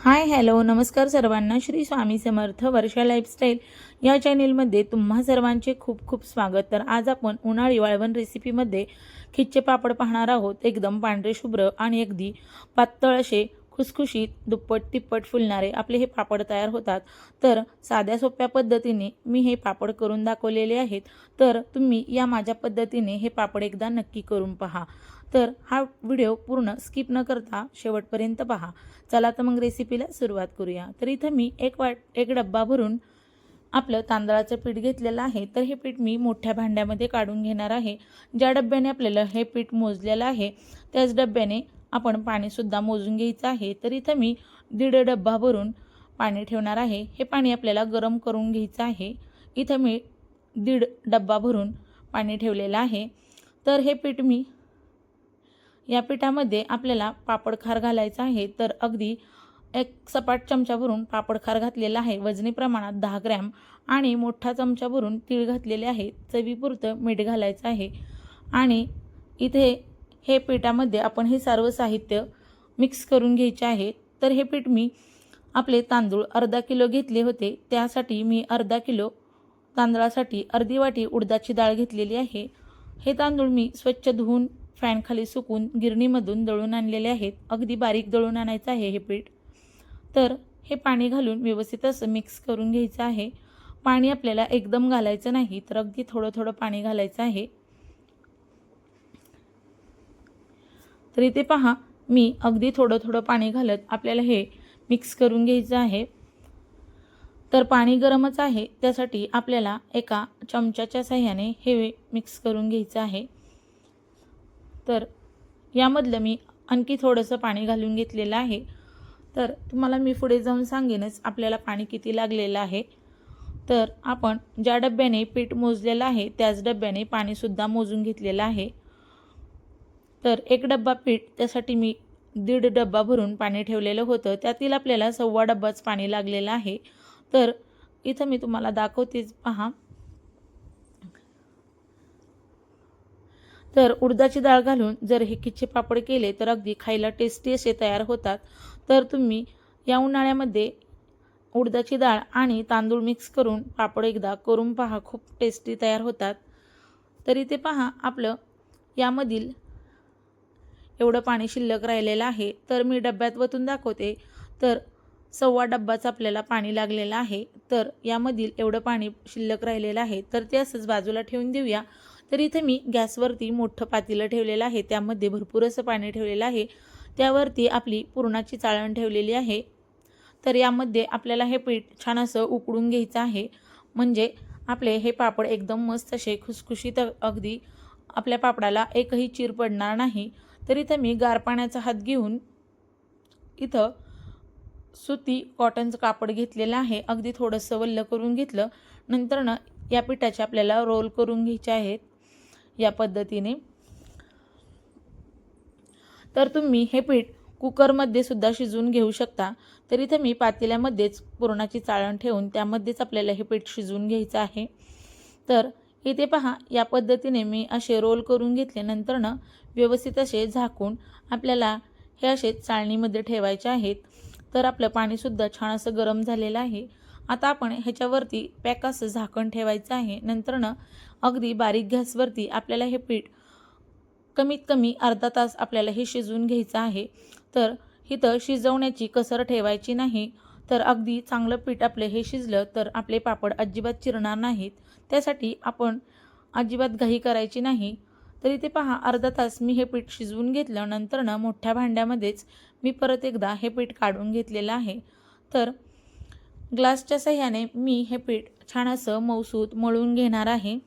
Hi hello नमस्कार सर्वांना. श्री स्वामी समर्थ वर्षा lifestyle या चॅनेलमध्ये तुम्हा सर्वांचे खूप खूप स्वागत. तर आज आपण उन्हाळी वाळवण रेसिपीमध्ये खिच्चे पापड पाहणार आहोत. एकदम पांढरे शुभ्र आणि अगदी पातळ असे खुसखुशीत दुप्पट तिप्पट फुलणारे आपले हे पापड तयार होतात. तर साध्या सोप्या पद्धतीने मी हे पापड करून दाखवलेले आहेत. तर तुम्ही या माझ्या पद्धतीने हे पापड एकदा नक्की करून पहा. तर हा व्हिडिओ पूर्ण स्किप न करता शेवटपर्यंत पहा. चला तर मग रेसिपीला सुरुवात करूया. तर इथं मी एक वाट एक डब्बा भरून आपलं तांदळाचं पीठ घेतलेलं आहे. तर हे पीठ मी मोठ्या भांड्यामध्ये काढून घेणार आहे. ज्या डब्याने आपल्याला हे पीठ मोजलेलं आहे त्याच डब्याने आपण पाणीसुद्धा मोजून घ्यायचं आहे. तर इथं मी दीड डब्बा भरून पाणी ठेवणार आहे. हे पाणी आपल्याला गरम करून घ्यायचं आहे. इथं मी दीड डब्बा भरून पाणी ठेवलेलं आहे. तर हे पीठ मी या पिठामध्ये आपल्याला पापडखार घालायचा आहे. तर अगदी एक सपाट चमचा भरून पापडखार घातलेला आहे. वजनी प्रमाणात दहा ग्रॅम आणि मोठा चमचा भरून तीळ घातलेले आहे. चवीपुरतं मीठ घालायचं आहे. आणि इथे हे पिठामध्ये आपण हे सर्व साहित्य मिक्स करून घ्यायचे आहे. तर हे पीठ मी आपले तांदूळ अर्धा किलो घेतले होते. त्यासाठी मी अर्धा किलो तांदळासाठी अर्धी वाटी उडदाची डाळ घेतलेली आहे. हे तांदूळ मी स्वच्छ धुवून फॅनखाली सुकून गिरणीमधून दळून आणलेले आहेत. अगदी बारीक दळून आणायचं आहे हे पीठ. तर हे पाणी घालून व्यवस्थित असं मिक्स करून घ्यायचं आहे. पाणी आपल्याला एकदम घालायचं नाही तर अगदी थोडं थोडं पाणी घालायचं आहे. तर इथे पहा मी अगदी थोडं थोडं पाणी घालत आपल्याला हे मिक्स करून घ्यायचं आहे. तर पाणी गरमच आहे त्यासाठी आपल्याला एका चमच्याच्या साह्याने हे मिक्स करून घ्यायचं आहे. तर यामधलं मी आणखी थोडंसं पाणी घालून घेतलेलं आहे. तर तुम्हाला मी पुढे जाऊन सांगेनच आपल्याला पाणी किती लागलेलं आहे. तर आपण ज्या डब्याने पीठ मोजलेलं आहे त्याच डब्याने पाणीसुद्धा मोजून घेतलेलं आहे. तर एक डब्बा पीठ त्यासाठी मी दीड डब्बा भरून पाणी ठेवलेलं होतं. त्यातील आपल्याला सव्वा डब्बाच पाणी लागलेलं आहे. तर इथं मी तुम्हाला दाखवतेच पहा. तर उडदाची डाळ घालून जर हे किच्चे पापड केले तर अगदी खायला टेस्टी असे तयार होतात. तर तुम्ही या उन्हाळ्यामध्ये उडदाची डाळ आणि तांदूळ मिक्स करून पापड एकदा करून पहा खूप टेस्टी तयार होतात. तरी ते पहा आपलं यामधील एवढं पाणी शिल्लक राहिलेलं आहे तर मी डब्यात वतून दाखवते. तर सव्वा डब्बाच आपल्याला पाणी लागलेलं आहे तर यामधील एवढं पाणी शिल्लक राहिलेलं आहे तर ते असंच बाजूला ठेवून देऊया. तर इथे मी गॅसवरती मोठं पातेलं ठेवलेलं आहे. त्यामध्ये भरपूर असं पाणी ठेवलेलं आहे. त्यावरती आपली पुरणाची चाळण ठेवलेली आहे. तर यामध्ये आपल्याला हे पीठ छान असं उकडून घ्यायचं आहे. म्हणजे आपले हे पापड एकदम मस्त असे खुसखुशीत अगदी आपल्या पापडाला एकही चीर पडणार नाही. तर इथं मी गार पाण्याचा हात घेऊन इथं सुती कॉटनचं कापड घेतलेलं आहे. अगदी थोडंसं वल्ल करून घेतलं. नंतरनं या पिठाचे आपल्याला रोल करून घ्यायचे आहेत. या पद्धतीने. तर तुम्ही हे पीठ कुकरमध्ये सुद्धा शिजवून घेऊ शकता. तर इथे मी पातेल्यामध्येच पुरणाची चाळण ठेवून त्यामध्येच आपल्याला हे पीठ शिजवून घ्यायचं आहे. तर इथे पहा या पद्धतीने मी असे रोल करून घेतले. नंतरनं व्यवस्थित असे झाकून आपल्याला हे असे चाळणीमध्ये ठेवायचे आहेत. तर आपलं पाणीसुद्धा छान असं गरम झालेलं आहे. आता आपण ह्याच्यावरती पॅक असं झाकण ठेवायचं आहे. नंतरनं अगदी बारीक गॅसवरती आपल्याला हे पीठ कमीत कमी अर्धा तास आपल्याला हे शिजवून घ्यायचं आहे. तर इथं शिजवण्याची कसर ठेवायची नाही. तर अगदी चांगलं पीठ आपलं हे शिजलं तर आपले पापड अजिबात चिरणार नाहीत. त्यासाठी आपण अजिबात घाई करायची नाही. तर इथे पहा अर्धा तास मी हे पीठ शिजवून घेतलं. नंतरनं मोठ्या भांड्यामध्येच मी परत एकदा हे पीठ काढून घेतलेलं आहे. तर ग्लासच्या सह्याने मी हे पीठ छान असं मौसूद मळून घेणार आहे.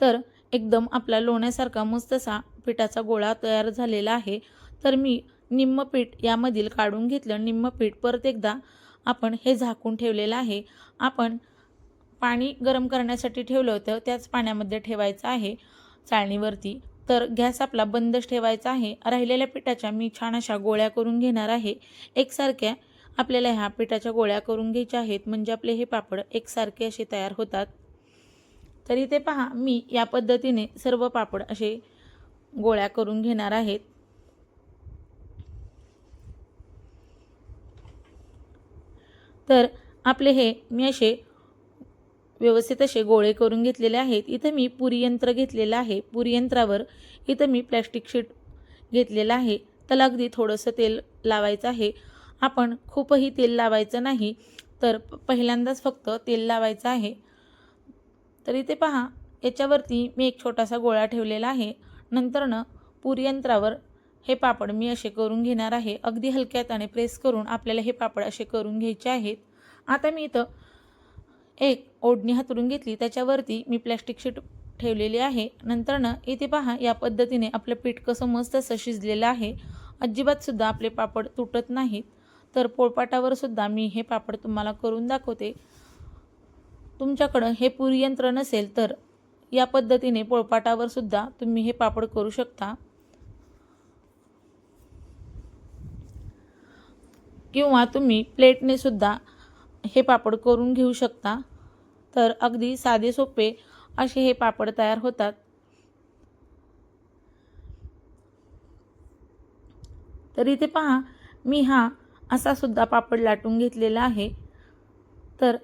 तर एकदम आपला लोण्यासारखा मस्त असा पिठाचा गोळा तयार झालेला आहे. तर मी निम्म पीठ यामधील काढून घेतलं. निम्म पीठ परत एकदा आपण हे झाकून ठेवलेलं आहे. आपण पाणी गरम करण्यासाठी ठेवलं होतं. त्याच पाण्यामध्ये ठेवायचं आहे चाळणीवरती. तर गॅस आपला बंदच ठेवायचा आहे. राहिलेल्या पिठाच्या मी छान अशा गोळ्या करून घेणार आहे. एकसारख्या आपल्याला ह्या पिठाच्या गोळ्या करून घ्यायच्या आहेत म्हणजे आपले हे पापड एकसारखे असे तयार होतात. तर इथे पहा मी या पद्धतीने सर्व पापड असे गोळ्या करून घेणार आहेत. तर आपले हे मी असे व्यवस्थित असे गोळे करून घेतलेले आहेत. इथं मी पुरी यंत्र घेतलेलं आहे. पुरी यंत्रावर इथं मी प्लॅस्टिक शीट घेतलेलं आहे. त्याला अगदी थोडंसं तेल लावायचं आहे. आपण खूपही तेल लावायचं नाही तर प- पहिल्यांदाच फक्त तेल लावायचं आहे. तर इथे पहा याच्यावरती मी एक छोटासा गोळा ठेवलेला आहे. नंतरनं पुरी यंत्रावर हे पापड मी असे करून घेणार आहे. अगदी हलक्या हाताने प्रेस करून आपल्याला हे पापड असे करून घ्यायचे आहेत. आता मी इथं एक ओढणी हातरून घेतली. त्याच्यावरती मी प्लॅस्टिक शीट ठेवलेली आहे. नंतरनं इथे पहा या पद्धतीने आपलं पीठ कसं मस्त असं शिजलेलं आहे. अजिबातसुद्धा आपले पापड तुटत नाहीत. तर पोळपाटावर सुद्धा मी हे पापड तुम्हाला करून दाखवते. तुमच्याकडं हे पुरी यंत्र नसेल तर या पद्धतीने पोळपाटावर सुद्धा तुम्ही हे पापड करू शकता. किंवा तुम्ही प्लेटने सुद्धा हे पापड करून घेऊ शकता. तर अगदी साधे सोपे असे हे पापड तयार होतात. तर इथे पहा मी हा असा सुद्धा पापड लाटून घेतलेला आहे. तर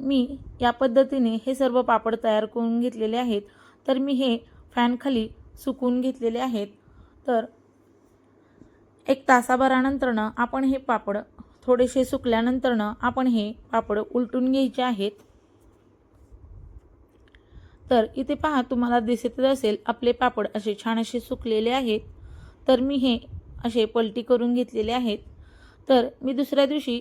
मी या पद्धतीने हे सर्व पापड तयार करून घेतलेले आहेत. तर मी हे फॅनखाली सुकून घेतलेले आहेत. तर एक तासाभरानंतरनं आपण हे पापड थोडेसे सुकल्यानंतरनं आपण हे पापड उलटून घ्यायचे आहेत. तर इथे पहा तुम्हाला दिसतच असेल आपले पापड असे छान असे सुकलेले आहेत. तर मी हे असे पलटी करून घेतलेले आहेत. तर मी दुसऱ्या दिवशी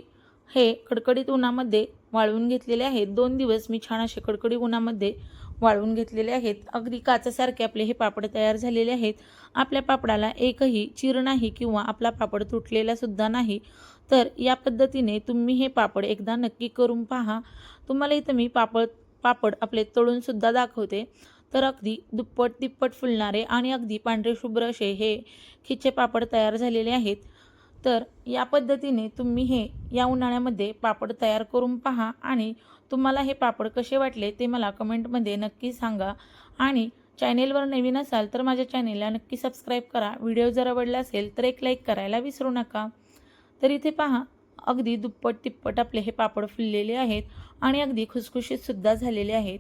हे कडकडीत उन्हामध्ये वाळवून घेतलेले आहेत. दोन दिवस मी छान असे कडकडी उन्हामध्ये वाळवून घेतलेले आहेत. अगदी काचासारखे आपले हे पापड तयार झालेले आहेत. आपल्या पापडाला एकही चीर नाही किंवा आपला पापड तुटलेला सुद्धा नाही. तर या पद्धतीने तुम्ही हे पापड एकदा नक्की करून पहा. तुम्हाला इथं मी पापड पापड आपले तळूनसुद्धा दाखवते. तर अगदी दुप्पट तिप्पट फुलणारे आणि अगदी पांढरे शुभ्र असे हे खिचे पापड तयार झालेले आहेत. तर या पद्धतीने तुम्ही हे या उन्हाळ्यामध्ये पापड तयार करून पहा आणि तुम्हाला हे पापड कसे वाटले ते मला कमेंटमध्ये नक्की सांगा. आणि चॅनेलवर नवीन असाल तर माझ्या चॅनेलला नक्की सबस्क्राईब करा. व्हिडिओ जर आवडला असेल तर एक लाईक करायला विसरू नका. तर इथे पहा अगदी दुप्पट तिप्पट आपले हे पापड फुललेले आहेत आणि अगदी खुसखुशीतसुद्धा झालेले आहेत.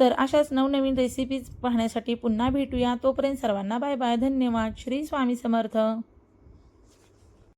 तर अशाच नवनवीन रेसिपीज पाहण्यासाठी पुन्हा भेटूया. तोपर्यंत सर्वांना बाय बाय धन्यवाद. श्री स्वामी समर्थ.